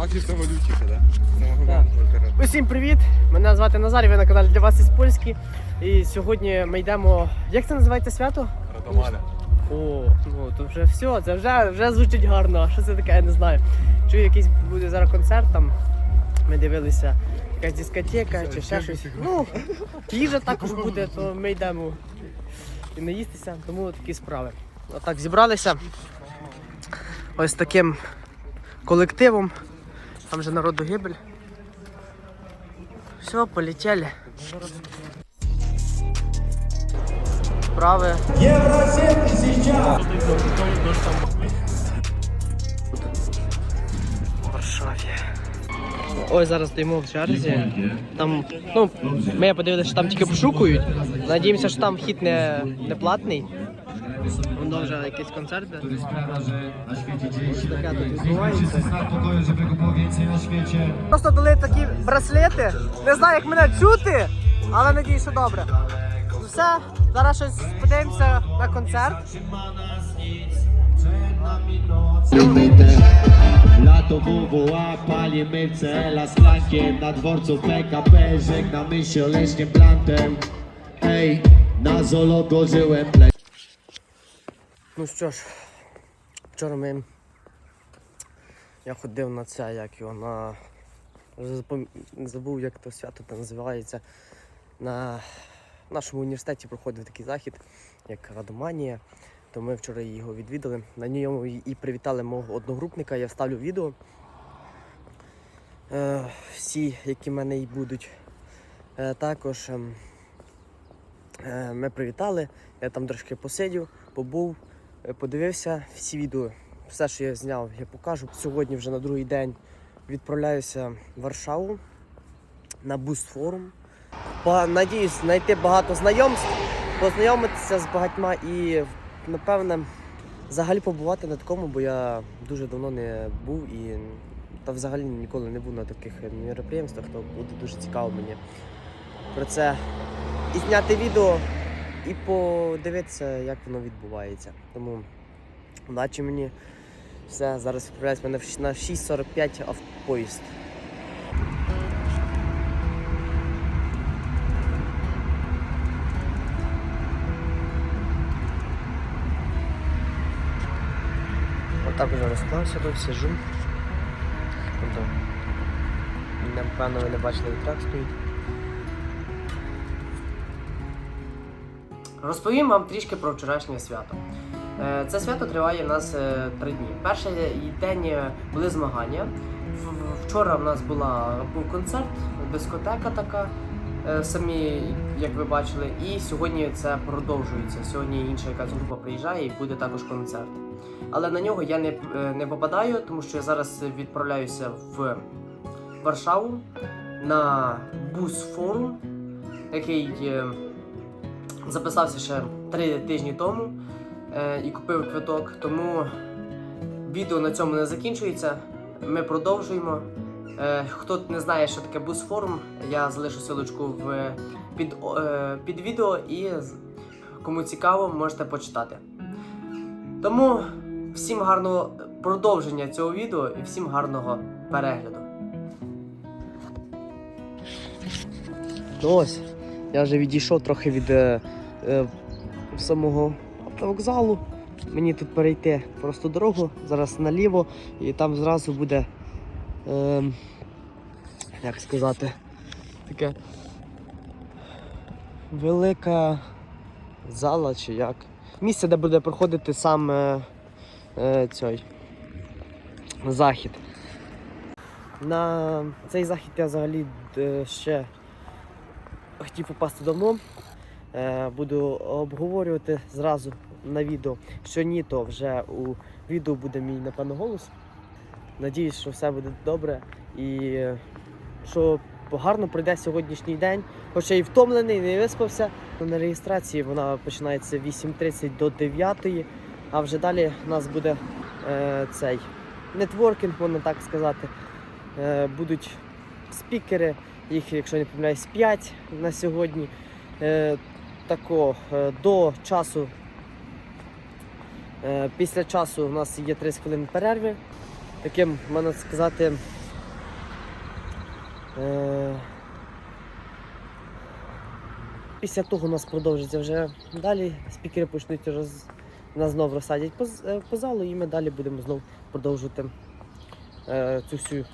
Максі самолютіше, да? Самого. Усім привіт! Мене звати Назар, ви на каналі для вас із Польські. І сьогодні ми йдемо. Як це називається свято? Радомаля. О, ну то вже все, це вже, вже звучить гарно. А що це таке, я не знаю. Чую, якийсь буде зараз концерт там. Ми дивилися, якась дискотека чи ще щось. Ну, їжа також буде, то ми йдемо і не їстися, тому такі справи. Отак зібралися. Ось таким колективом. Там же народу гибель. Все, полетели. Справи. В Варшаві. Ой, зараз стоїмо в черзі. Там, ну, ми подивилися, що там тільки пошукують. Надіємося, що там вхід не, не платний. Воно вже якийсь концерт. де. Ось таке тут відбувається. pokoju, żeby go było więcej na świecie. Просто дали такі браслети. Не знаю, як мене чути, але надіюсь, що добре. Ну все, зараз щось подивимося на концерт. Lato WWA, palimy cela z flankiem Na dworcu PKP, żegnamy się leśnym plantem Hej, na zolo żyłem ple Ну що ж, вчора ми. Я ходив на це, як його на. Забув, як то свято там називається. На нашому університеті проходив такий захід, як Радоманія. То ми вчора його відвідали. На ньому і привітали мого одногрупника. Я вставлю відео. Е, всі, які в мене і будуть. Е, також ем, е, ми привітали. Я там трошки посидів, побув. Е, Подивився всі відео, все, що я зняв, я покажу. Сьогодні вже на другий день відправляюся в Варшаву на буст форум. Надіюсь, знайти багато знайомств, познайомитися з багатьма і, напевне, взагалі побувати на такому, бо я дуже давно не був і та взагалі ніколи не був на таких мероприємствах, то буде дуже цікаво мені про це і зняти відео і подивитися, як воно відбувається. Тому удачі мені. Все, зараз відправляють мене на 6.45 автопоїзд. Отак вже розклався тут, сижу. Тобто, напевно, ви не бачили, як так стоїть. Розповім вам трішки про вчорашнє свято. Е, Це свято триває в нас е, три дні. Перший день е, були змагання. Вчора в нас була, був концерт, дискотека така, самі, як ви бачили, і сьогодні це продовжується. Сьогодні інша якась група приїжджає і буде також концерт. Але на нього я не, не попадаю, тому що я зараз відправляюся в Варшаву на бус форум, який. Записався ще три тижні тому е, і купив квиток. Тому відео на цьому не закінчується. Ми продовжуємо. Е, хто не знає, що таке бус-форум, я залишу силочку в, під, е, під відео і кому цікаво, можете почитати. Тому всім гарного продовження цього відео і всім гарного перегляду. Ось, я вже відійшов трохи від е, е, самого автовокзалу. Мені тут перейти просто дорогу, зараз наліво, і там зразу буде, е, як сказати, таке велика зала чи як. Місце, де буде проходити сам е, е, цей захід. На цей захід я взагалі е, ще хотів попасти давно. Е, Буду обговорювати зразу на відео. Що ні, то вже у відео буде мій напевно голос. Надіюсь, що все буде добре і е, що гарно пройде сьогоднішній день. Хоча і втомлений, не виспався. На реєстрації вона починається 8.30 до 9, а вже далі у нас буде е, цей нетворкінг, можна так сказати. Е, будуть спікери, їх, якщо не помиляюсь, 5 на сьогодні. Е, тако, е, до часу. Е, після часу у нас є 30 хвилин перерви. Таким, можна сказати, Після того у нас продовжиться вже далі. Спікери почнуть роз... нас знов розсадять по, по залу, і ми далі будемо знов продовжувати е, цю всю,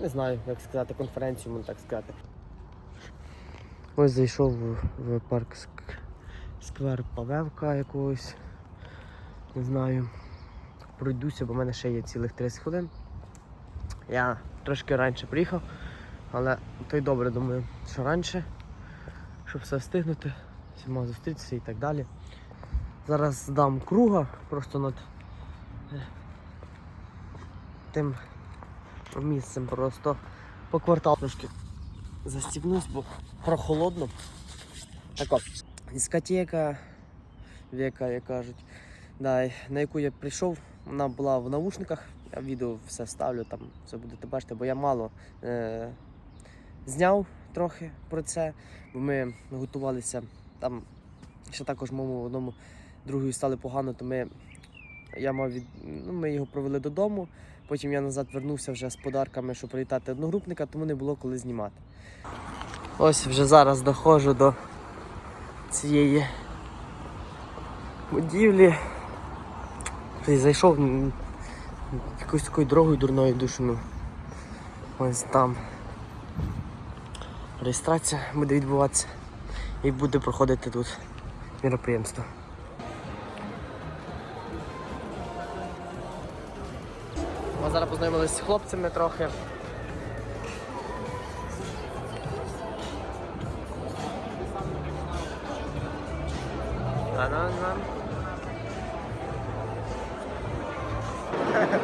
не знаю, як сказати, конференцію, можна так сказати. Ось зайшов в, парк ск- сквер Павевка якогось. Не знаю. Пройдуся, бо в мене ще є цілих 30 хвилин. Я трошки раніше приїхав, але то й добре думаю, що раніше, щоб все встигнути, всіма зустрітися і так далі. Зараз дам круга просто над е, тим місцем просто по кварталу трошки застібнусь, бо прохолодно. Так от, дискотека, віка, як кажуть, да, на яку я прийшов, вона була в наушниках. Я відео все ставлю, там все будете бачити, бо я мало е, зняв трохи про це, бо ми готувалися там. Ще також моєму одному другу стали погано, то ми, я мав від, ну, ми його провели додому. Потім я назад вернувся вже з подарками, щоб привітати одногрупника, тому не було коли знімати. Ось вже зараз доходжу до цієї будівлі. Зайшов якоюсь такою дорогою дурною душою. Ось там. Реєстрація буде відбуватися і буде проходити тут міроприємство. Ми зараз познайомилися з хлопцями трохи.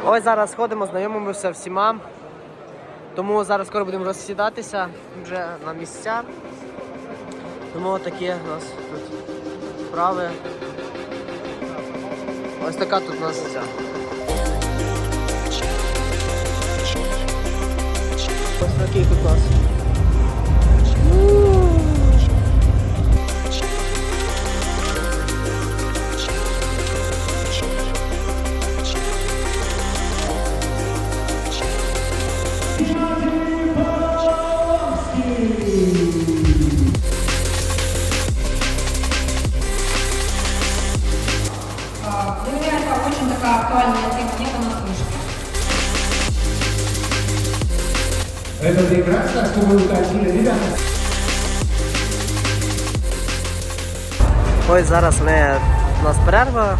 Ось зараз ходимо, знайомимося всіма. Тому зараз скоро будемо розсідатися вже на місця. Тому такі у нас тут справи. Ось така тут у нас Ось такий тут Ось зараз ми, у нас перерва,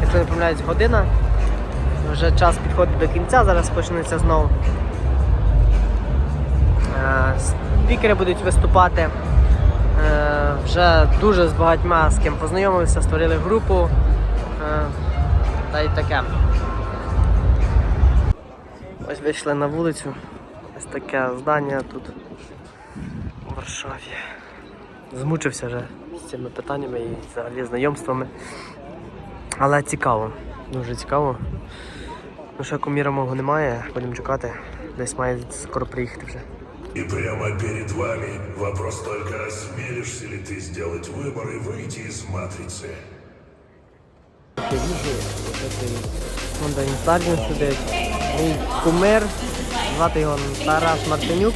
якщо не помиляюсь, година. Вже час підходить до кінця, зараз почнеться знову. Е, Спікери будуть виступати. Е, Вже дуже з багатьма з ким познайомився, створили групу. Е, Та й таке. Ось вийшли на вулицю. Ось таке здання тут у Варшаві. Змучився вже з цими питаннями і взагалі знайомствами. Але цікаво, дуже цікаво. Ну ще куміра мого немає, будемо чекати. Десь має скоро приїхати вже. И прямо перед вами вопрос только, осмелишься ли ты сделать выбор и выйти из матрицы. Honda Інстаграм сидить. Мій кумир, звати його Тарас Мартинюк.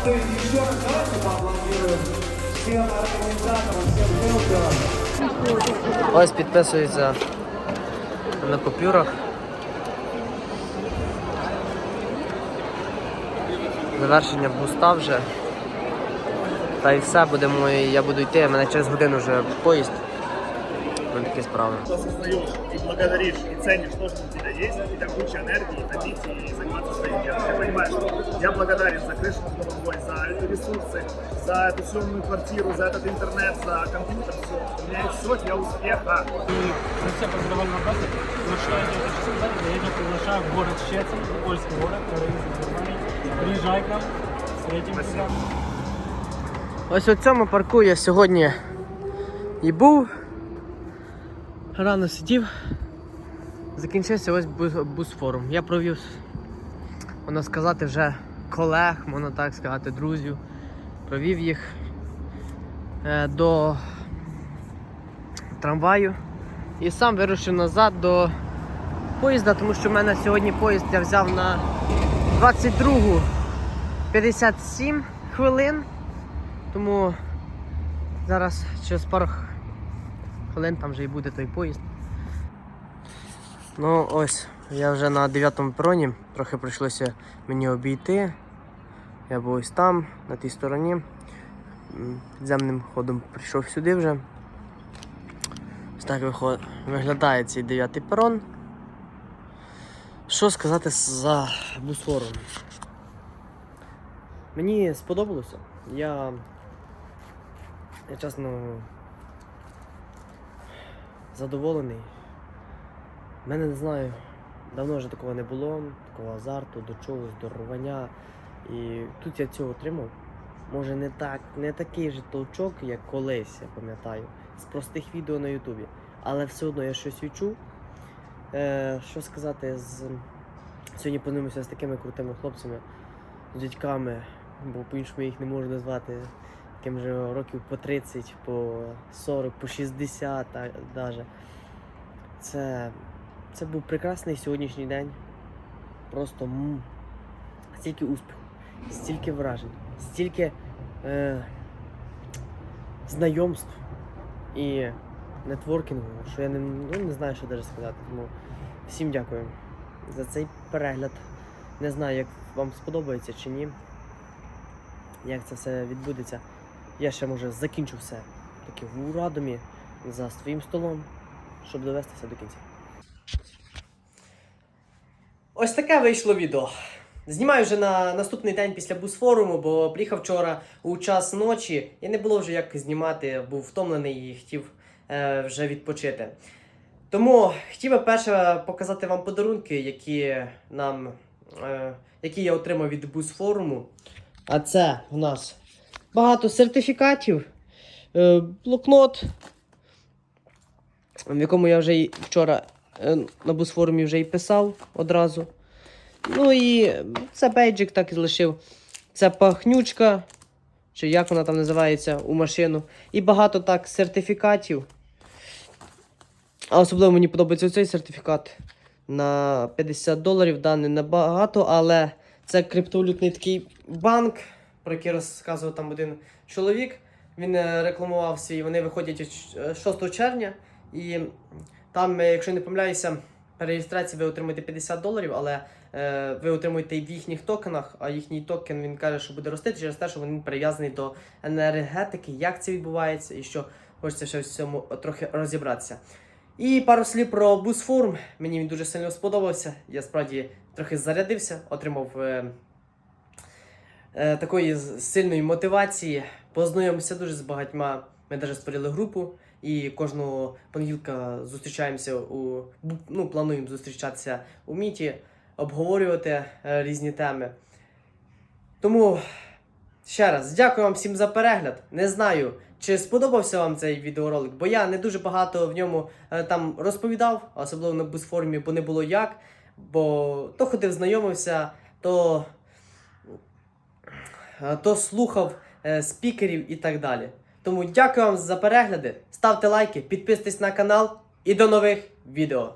команды. Еще раз давайте поаплодируем всем организаторам, всем хелперам. Ось підписується на купюрах. Завершення буста вже. Та й все, будемо, я буду йти, мене через годину вже поїзд. Ось такі справи. осознаешь и благодаришь и ценишь то, что у тебя есть, у тебя куча энергии, ходить и заниматься своим делом. Ты понимаешь, я благодарен за крышу ресурсы, за эту съемную квартиру, за этот интернет, за компьютер, все. У меня есть все для успеха. За все поздравляю вопросы. Приглашаю, я хочу сказать, я тебя приглашаю в город Щецин, польский город, который из Германии. Приезжай к нам, Третім Спасибо. Ось у цьому парку я сьогодні і був. Рано сидів. Закінчився ось бус- бус-форум. Я провів, можна сказати, вже колег, можна так сказати, друзів. Провів їх е, до трамваю і сам вирушив назад до поїзда, тому що в мене сьогодні поїзд я взяв на 22.57 хвилин. Тому зараз через пару хвилин там вже і буде той поїзд. Ну ось, я вже на 9 пероні, трохи прийшлося мені обійти. Я був ось там, на тій стороні. Підземним ходом прийшов сюди вже. Ось так виглядає цей 9 перон. Що сказати за бусфорум? Мені сподобалося. Я, я чесно задоволений. Мене не знаю, давно вже такого не було, такого азарту, до чогось, до рвання. І тут я цього отримав. Може не так, не такий же толчок, як колись, я пам'ятаю, з простих відео на Ютубі. Але все одно я щось відчув. Е, що сказати, з... сьогодні познайомився з такими крутими хлопцями, з дядьками, бо по-іншому їх не можу назвати, яким вже років по 30, по 40, по 60 так, даже. Це, це був прекрасний сьогоднішній день. Просто м, стільки успіху, стільки вражень, стільки е, знайомств і нетворкінгу, що я не, ну, не знаю, що навіть сказати. Тому всім дякую за цей перегляд. Не знаю, як вам сподобається чи ні. Як це все відбудеться. Я ще може закінчу все таки в Урадомі за своїм столом, щоб довести все до кінця. Ось таке вийшло відео. Знімаю вже на наступний день після бусфоруму, бо приїхав вчора у час ночі і не було вже як знімати, був втомлений і хотів е, вже відпочити. Тому хотів би перше показати вам подарунки, які нам, е, які я отримав від бусфоруму. А це у нас багато сертифікатів, е, блокнот, в якому я вже вчора на бусфорумі вже і писав одразу. Ну і це бейджик так і залишив. Це пахнючка, чи як вона там називається у машину. І багато так сертифікатів. А особливо мені подобається цей сертифікат на 50 доларів. Да, не набагато, але це криптовалютний такий банк, про який розказував там один чоловік. Він е, рекламував свій, вони виходять е, 6 червня. І там, е, якщо не помиляюся, при реєстрації ви отримуєте 50 доларів, але е, ви отримуєте в їхніх токенах, а їхній токен він каже, що буде рости через те, що він прив'язаний до енергетики, як це відбувається і що хочеться ще в цьому трохи розібратися. І пару слів про бусфорум. Мені він дуже сильно сподобався. Я справді трохи зарядився, отримав е, е, такої сильної мотивації. Познайомився дуже з багатьма. Ми навіть створили групу і кожного понеділка зустрічаємося у ну, плануємо зустрічатися у міті, обговорювати е, різні теми. Тому ще раз дякую вам всім за перегляд. Не знаю, чи сподобався вам цей відеоролик, бо я не дуже багато в ньому е, там розповідав, особливо на бусформі, бо не було як. Бо то ходив, знайомився, то, е, то слухав спікерів і так далі. Тому дякую вам за перегляди, ставте лайки, підписуйтесь на канал і до нових відео.